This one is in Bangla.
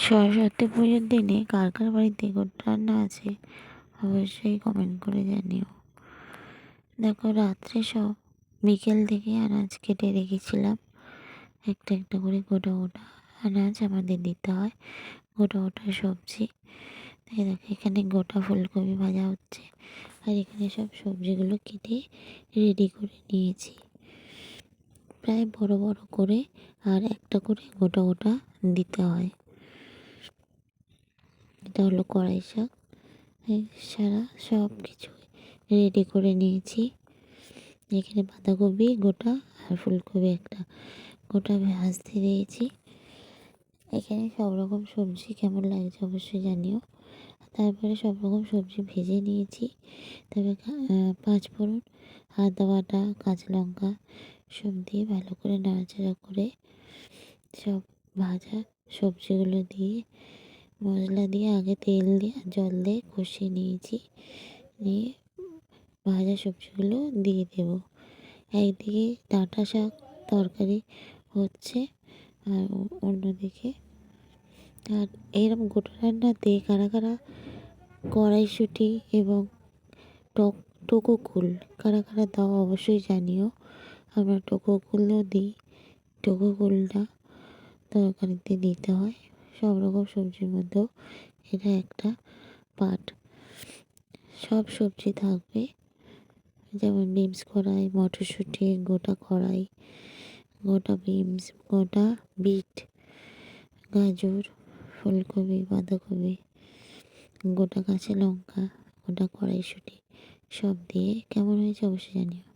সরস্বতী পুজোর দিনে কার কার বাড়িতে গোট রান্না আছে অবশ্যই কমেন্ট করে জানিও। দেখো রাত্রে সব বিকেল থেকে আনাজ কেটে রেখেছিলাম। একটা একটা করে গোটা গোটা আনাজ আমাদের দিতে হয়, গোটা গোটা সবজি। তাই দেখো এখানে গোটা ফুলকপি ভাজা হচ্ছে আর এখানে সব সবজিগুলো কেটে রেডি করে নিয়েছি। প্রায় বড় বড় করে আর একটা করে গোটা গোটা দিতে হয়। এটা হলো কড়াই শাক সারা সব কিছু রেডি করে নিয়েছি। এখানে বাঁধাকপি, গোটা আর ফুলকপি একটা। গোটা ভাজতে দিয়েছি। এখানে সব রকম সবজি কেমন লাগছে অবশ্যই জানিও। তারপরে সব রকম সবজি ভেজে নিয়েছি। তবে পাঁচ ফোড়ন আদা বাটা, কাঁচা লঙ্কা সব দিয়ে ভালো করে নাড়াচাড়া করে সব ভাজা সবজিগুলো দিয়ে মশলা দিয়ে আগে তেল দিয়ে জল দিয়ে কষিয়ে নিয়েছি। নিয়ে ভাজা সবজিগুলো দিয়ে দেবো। একদিকে ডাঁটা শাক তরকারি হচ্ছে আর অন্যদিকে আর এরকম গোটা রান্নাতে কারা কারা কড়াইশুঁটি এবং টক টোকো কুল কারা কারা দাও অবশ্যই জানিও। আমরা টোকো কুলও দিই। টোকো কুলটা তরকারিতে দিতে হয়। সব রকম সবজির মধ্যেও এটা একটা পার্ট সব সবজি থাকবে। যেমন বিমস কড়াই, মটরশুঁটি, গোটা কড়াই, গোটা বিমস গোটা বিট, গাজর, ফুলকপি, বাঁধাকপি, গোটা কাঁচা লঙ্কা, গোটা কড়াইশুঁটি, সব দিয়ে কেমন হয়েছে অবশ্যই জানিও।